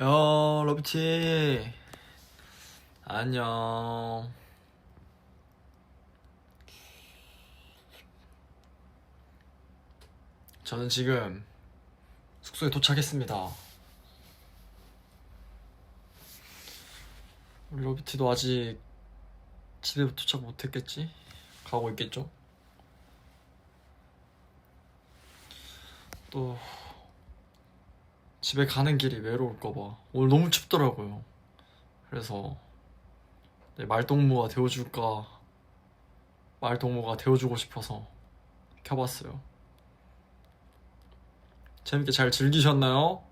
야, 러비티. 안녕. 저는 지금 숙소에 도착했습니다. 우리 러비티도 아직 집에 도착 못했겠지? 가고 있겠죠? 또 집에 가는 길이 외로울까봐 오늘 너무 춥더라고요. 그래서 내 말동무가 되어줄까 말동무가 되어주고 싶어서 켜봤어요. 재밌게 잘 즐기셨나요?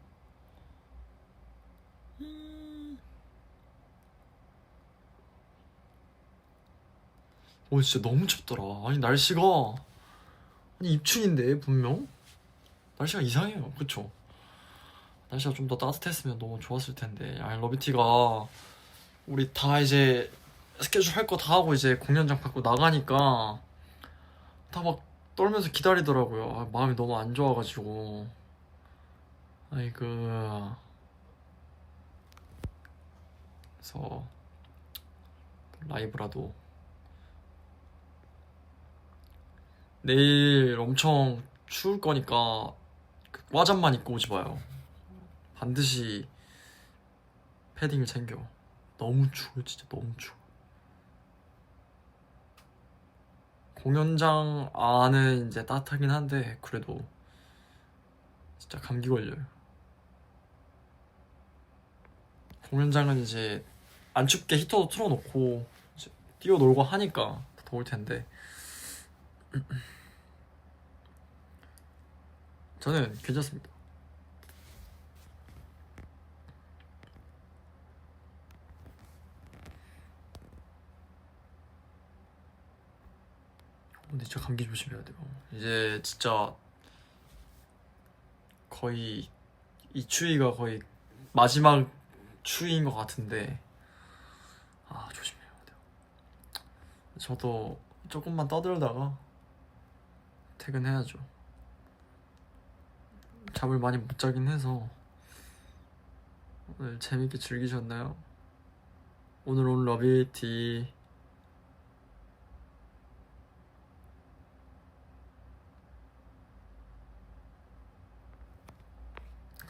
음. 오 진짜 너무 춥더라. 아니 날씨가 아니 입춘인데 분명 날씨가 이상해요. 그쵸? 날씨가 좀 더 따뜻했으면 너무 좋았을 텐데. 아 러비티가 우리 다 이제 스케줄 할 거 다 하고 이제 공연장 받고 나가니까 다 막 떨면서 기다리더라고요. 아, 마음이 너무 안 좋아가지고. 아이고 그래서 라이브라도 내일 엄청 추울 거니까 그 와잠만 입고 오지 마요 반드시 패딩을 챙겨. 너무 추워, 진짜 너무 추워. 공연장 안은 이제 따뜻하긴 한데 그래도 진짜 감기 걸려요. 공연장은 이제 안 춥게 히터도 틀어놓고 뛰어놀고 하니까 더 더울 텐데 저는 괜찮습니다. 근데 진짜 감기 조심해야 돼요. 이제 진짜 거의 이 추위가 거의 마지막 추위인 것 같은데 아 조심해야 돼요. 저도 조금만 떠들다가 퇴근해야죠. 잠을 많이 못 자긴 해서 오늘 재밌게 즐기셨나요? 오늘 온 러비티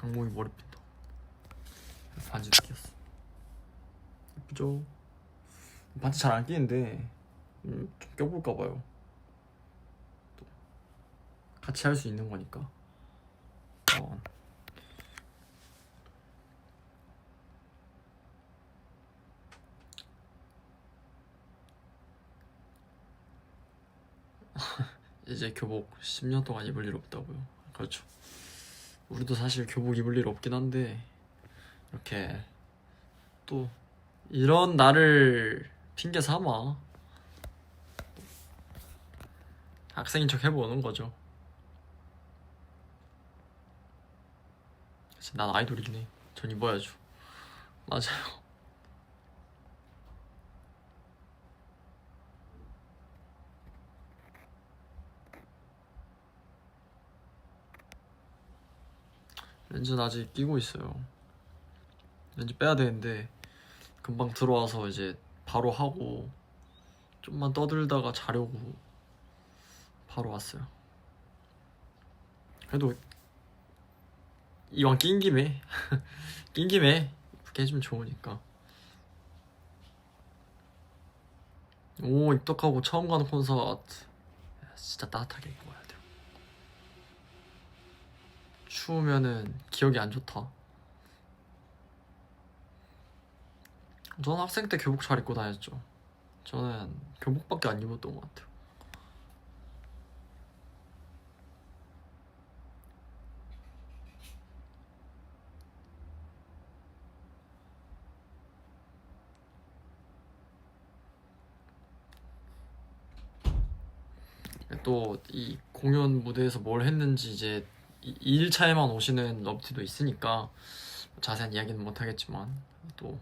강목이 머리 핀다. 반지도 끼었어. 예쁘죠? 반지 잘 안 끼는데 음, 좀 껴볼까 봐요. 또 같이 할 수 있는 거니까. 어. 이제 교복 10년 동안 입을 일 없다고요. 그렇죠. 우리도 사실 교복 입을 일 없긴 한데 이렇게 또 이런 날을 핑계 삼아 학생인 척 해보는 거죠. 난 아이돌이긴 해. 전 입어야죠. 맞아요. 렌즈는 아직 끼고 있어요. 렌즈 빼야 되는데 금방 들어와서 이제 바로 하고 좀만 떠들다가 자려고 바로 왔어요. 그래도 이왕 낀 김에 낀 김에 이렇게 해주면 좋으니까. 오 입덕하고 처음 가는 콘서트 진짜 따뜻하게 입고 와야 돼요. 추우면은 기억이 안 좋다. 저는 학생 때 교복 잘 입고 다녔죠. 저는 교복밖에 안 입었던 것 같아요. 또 이 공연 무대에서 뭘 했는지 이제 2일차에만 오시는 러브티도 있으니까 자세한 이야기는 못 하겠지만 또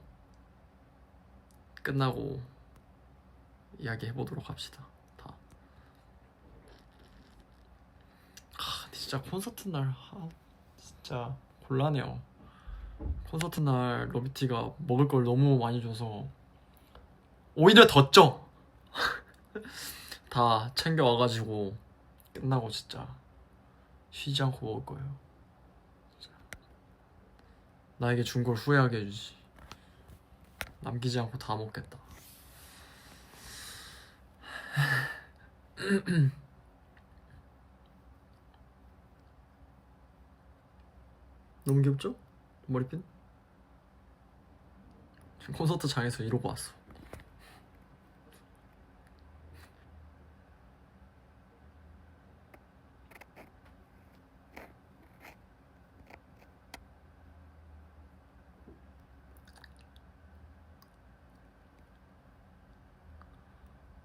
끝나고 이야기 해보도록 합시다. 다. 아, 근데 진짜 콘서트 날 아, 진짜 곤란해요. 콘서트 날 러비티가 먹을 걸 너무 많이 줘서 오히려 더 쪄. 다 챙겨 와가지고 끝나고 진짜 쉬지 않고 먹을 거예요. 나에게 준 걸 후회하게 해주지. 남기지 않고 다 먹겠다. 너무 귀엽죠? 머리핀? 지금 콘서트 장에서 이러고 왔어.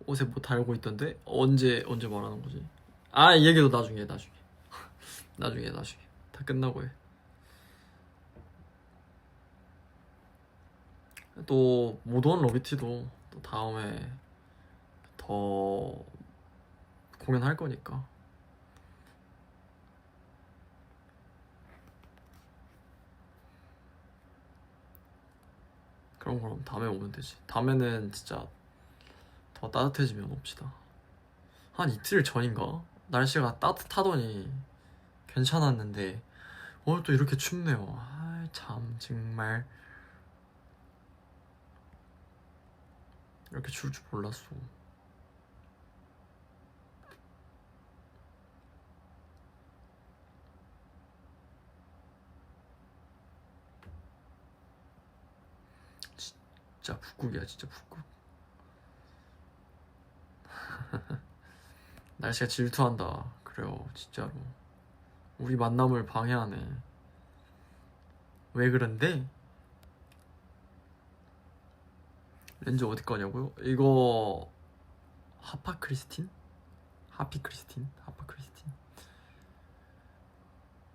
옷에 뭐 달고 있던데? 언제 언제 말하는 거지? 아 이 얘기도 나중에 나중에. 나중에 나중에. 다 끝나고 해. 또 모던 러비티도 또 다음에 더 공연할 거니까. 그럼 그럼 다음에 오면 되지. 다음에는 진짜 더 따뜻해지면 옵시다 한 이틀 전인가 날씨가 따뜻하더니 괜찮았는데 오늘 또 이렇게 춥네요 아 참 정말 이렇게 추울 줄 몰랐어. 진짜 북극이야, 진짜 북극. 날씨가 질투한다. 그래요, 진짜로. 우리 만남을 방해하네. 왜 그런데? 렌즈 어디 거냐고요? 이거 하파 크리스틴? 하피 크리스틴? 하파 크리스틴?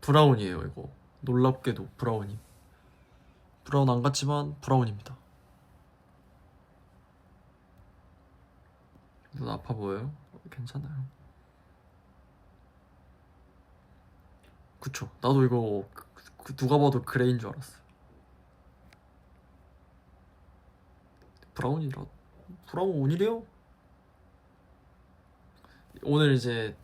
브라운이에요 이거 놀랍게도 브라운이 브라운 안 같지만 브라운입니다 눈 아파 보여요? 괜찮아요. 그쵸. 나도 이거 그- 그 누가 봐도 그레이인 줄 알았어. 브라운이라 브라운이래요? 오늘 이제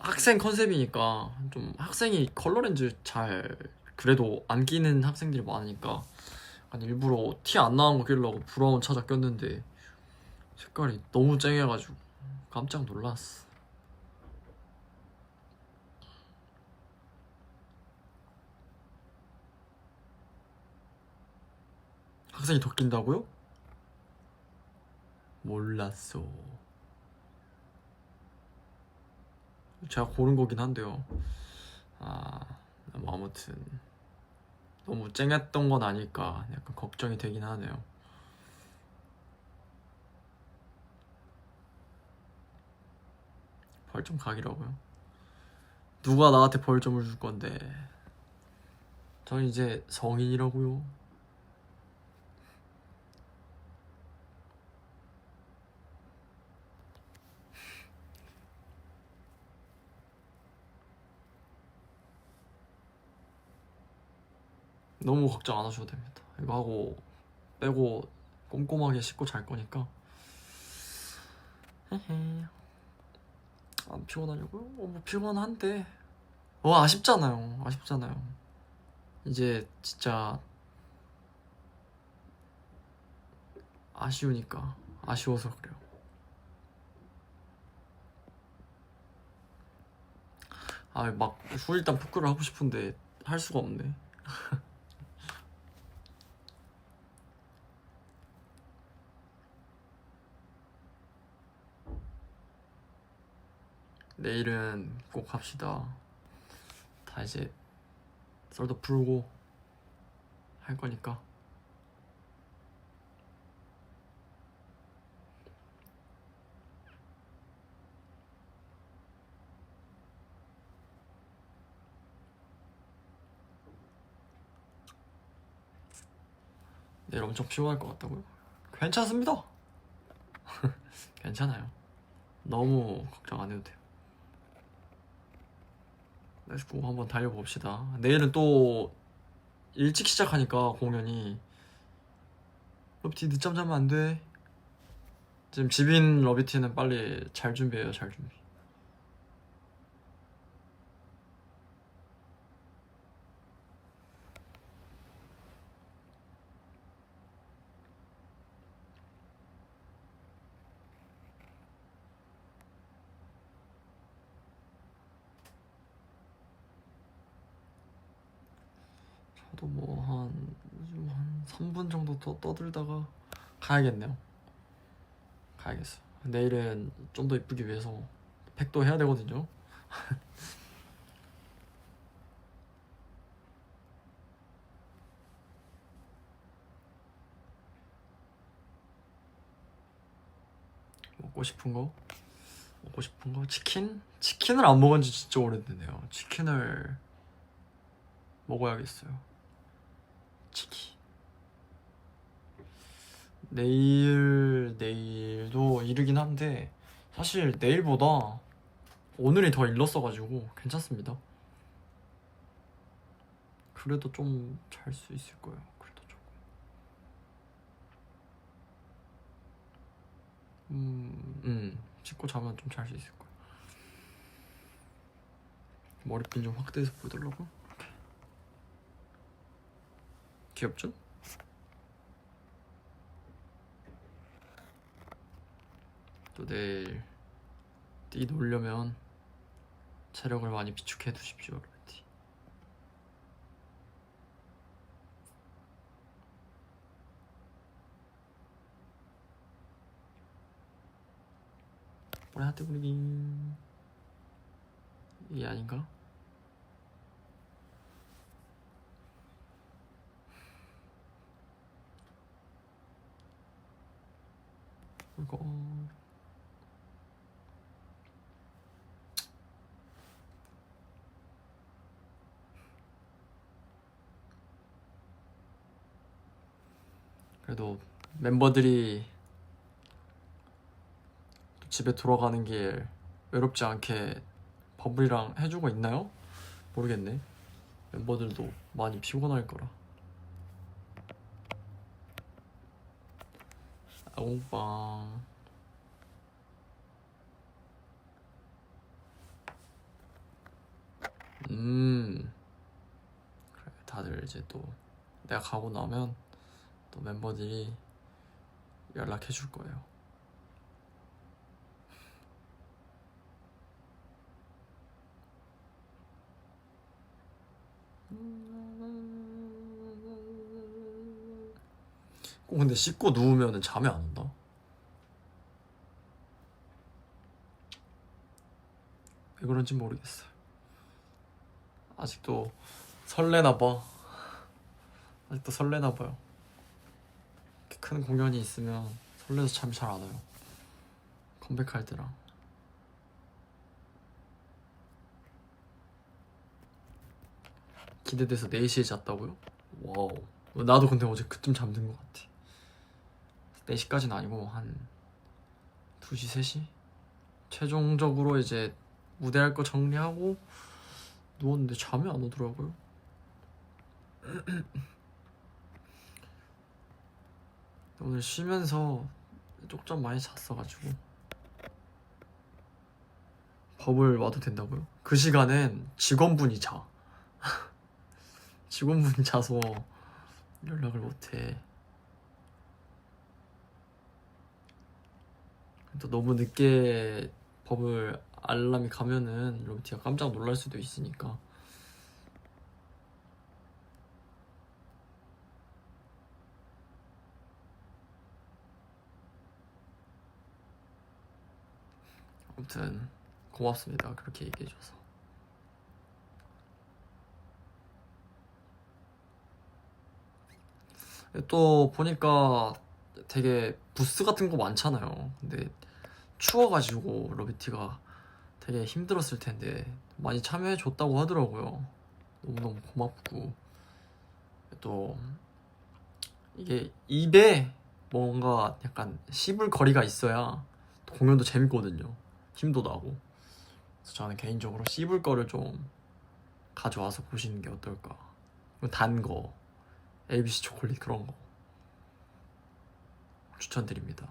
학생 컨셉이니까 좀 학생이 컬러 렌즈 잘 그래도 안 끼는 학생들이 많으니까 일부러 티 안 나는 거 끼려고 브라운 찾아 꼈는데 색깔이 너무 쨍해가지고 깜짝 놀랐어. 학생이 더 낀다고요? 몰랐어. 제가 고른 거긴 한데요. 아, 뭐 아무튼 너무 쨍했던 건 아닐까 약간 걱정이 되긴 하네요. 벌점 각이라고요? 누가 나한테 벌점을 줄 건데? 전 이제 성인이라고요. 너무 걱정 안 하셔도 됩니다. 이거 하고 빼고 꼼꼼하게 씻고 잘 거니까. 안 피곤하냐고요? 어, 뭐 피곤한데. 어 아쉽잖아요. 아쉽잖아요. 이제 진짜 아쉬우니까 아쉬워서 그래요. 아막 후일담 토크를 하고 싶은데 할 수가 없네. 내일은 꼭 합시다. 다 이제 썰도 풀고 할 거니까. 내일 엄청 피곤할 것 같다고요? 괜찮습니다. 괜찮아요. 너무 걱정 안 해도 돼요. 렛츠고 한번 달려봅시다. 내일은 또 일찍 시작하니까 공연이 러비티 늦잠 자면 안 돼. 지금 집인 러비티는 빨리 잘 준비해요, 잘 준비. 저도 뭐한 한 3분 정도 더 떠들다가 가야겠네요. 가야겠어요. 내일은 좀 더 이쁘기 위해서 팩도 해야 되거든요. 먹고 싶은 거? 먹고 싶은 거? 치킨? 치킨을 안 먹은 지 진짜 오래됐네요. 치킨을 먹어야겠어요. 치킨. 내일 내일도 이르긴 한데 사실 내일보다 오늘이 더 일렀어가지고 괜찮습니다. 그래도 좀 잘 수 있을 거예요. 그래도 조금. 음, 음, 씻고 자면 좀 잘 수 있을 거예요. 머리핀 좀 확대해서 보여달라고? 귀엽죠? 또 내일 뛰 놀려면 체력을 많이 비축해 두십시오. 머리 하트 부리기 이게 아닌가? 이거 그래도 멤버들이 또 집에 돌아가는 길 외롭지 않게 버블이랑 해주고 있나요? 모르겠네. 멤버들도 많이 피곤할 거라. 아웅빵. 음. 그래, 다들 이제 또 내가 가고 나면 또 멤버들이 연락해 줄 거예요. 꼭 근데 씻고 누우면 잠이 안 온다. 왜 그런지 모르겠어요. 아직도 설레나 봐. 아직도 설레나 봐요. 큰 공연이 있으면 설레서 잠이 잘 안 와요. 컴백할 때랑. 기대돼서 4시에 잤다고요? 와우. 나도 근데 어제 그쯤 잠든 것 같아. 4시까지는 아니고 한 2시, 3시? 최종적으로 이제 무대할 거 정리하고 누웠는데 잠이 안 오더라고요. 오늘 쉬면서 쪽잠 많이 잤어가지고 법을 와도 된다고요? 그 시간엔 직원분이 자. 직원분이 자서 연락을 못해. 또 너무 늦게 법을 알람이 가면은 로비티가 깜짝 놀랄 수도 있으니까. 아무튼 고맙습니다. 그렇게 얘기해줘서. 또 보니까 되게 부스 같은 거 많잖아요. 근데 추워가지고 러비티가 되게 힘들었을 텐데 많이 참여해 줬다고 하더라고요. 너무너무 고맙고 또 이게 입에 뭔가 약간 씹을 거리가 있어야 공연도 재밌거든요. 힘도 나고. 그래서 저는 개인적으로 씹을 거를 좀 가져와서 보시는 게 어떨까. 단 거. ABC 초콜릿 그런 거 추천드립니다.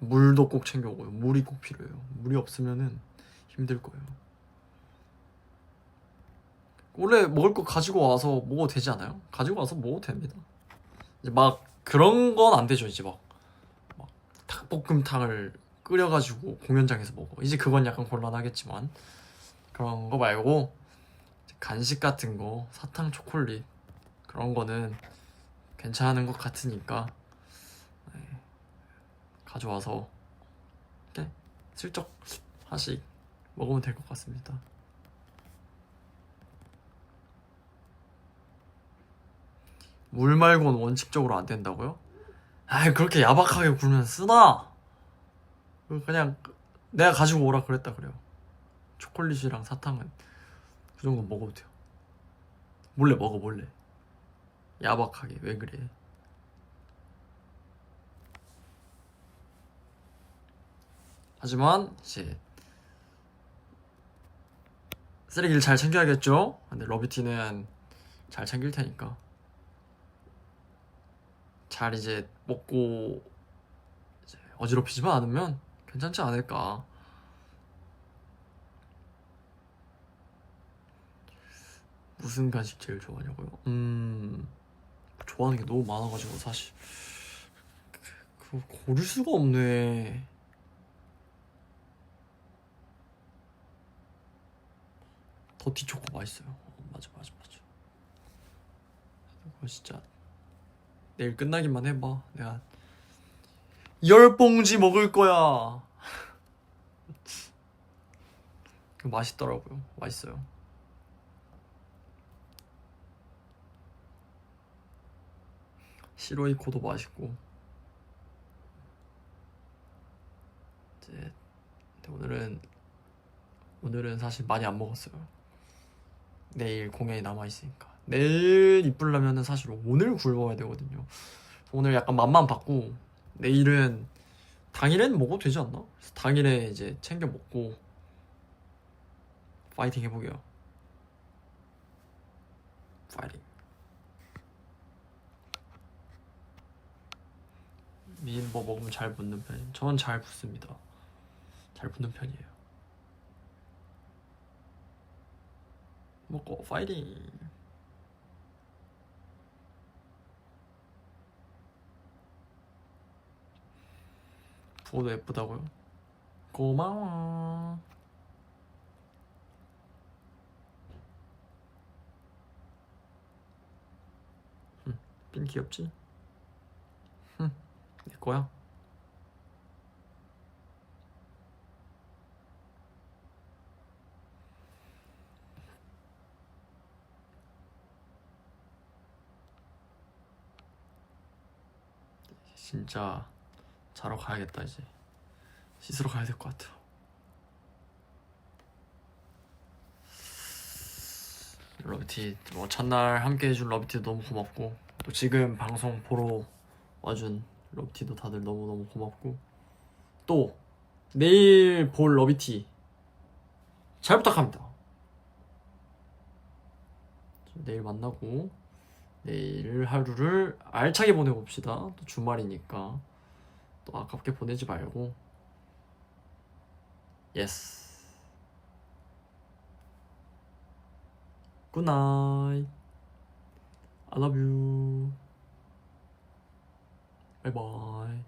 물도 꼭 챙겨오고요. 물이 꼭 필요해요. 물이 없으면은 힘들 거예요. 원래 먹을 거 가지고 와서 먹어도 되지 않아요? 가지고 와서 먹어도 됩니다. 이제 막 그런 건 안 되죠. 이제 막, 막 닭볶음탕을 끓여가지고 공연장에서 먹어. 이제 그건 약간 곤란하겠지만 그런 거 말고 간식 같은 거 사탕 초콜릿 그런 거는 괜찮은 것 같으니까 네, 가져와서 이렇게 슬쩍 하나씩 먹으면 될 것 같습니다. 물 말고는 원칙적으로 안 된다고요? 아 그렇게 야박하게 굴면 쓰나? 그냥 내가 가지고 오라 그랬다 그래요. 초콜릿이랑 사탕은 그 정도 먹어도 돼요. 몰래 먹어 몰래. 야박하게 왜 그래? 하지만 이제 쓰레기를 잘 챙겨야겠죠? 근데 러비티는 잘 챙길 테니까 잘 이제 먹고 이제 어지럽히지만 않으면 괜찮지 않을까. 무슨 간식 제일 좋아하냐고요? 음 좋아하는 게 너무 많아가지고 사실 그, 그 고를 수가 없네. 더티 초코 맛있어요. 어, 맞아 맞아 맞아. 그거 진짜 내일 끝나기만 해봐. 내가 열 봉지 먹을 거야. 그거 맛있더라고요. 맛있어요. 시로이코도 맛있고. 이제 오늘은 오늘은 사실 많이 안 먹었어요. 내일 공연이 남아 있으니까. 내일 이쁘려면은 사실 오늘 굶어야 되거든요. 오늘 약간 맘만 받고 내일은 당일엔 먹어도 되지 않나? 당일에 이제 챙겨 먹고 파이팅 해보게요. 파이팅. 미인 뭐 먹으면 잘 붙는 편이에요. 저는 잘 붙습니다. 잘 붙는 편이에요. 먹고 파이팅. 부어도 예쁘다고요? 고마워. 응, 핀 귀엽지? 응, 내 거야. 진짜 자러 가야겠다 이제 씻으러 가야 될 것 같아. 러비티 뭐 첫날 함께 해준 러비티 너무 고맙고 또 지금 방송 보러 와준 러비티도 다들 너무 너무 고맙고 또 내일 볼 러비티 잘 부탁합니다. 내일 만나고 내일 하루를 알차게 보내봅시다. 또 주말이니까. 또 아깝게 보내지 말고. 예스 굿나잇 I love you. 바이바이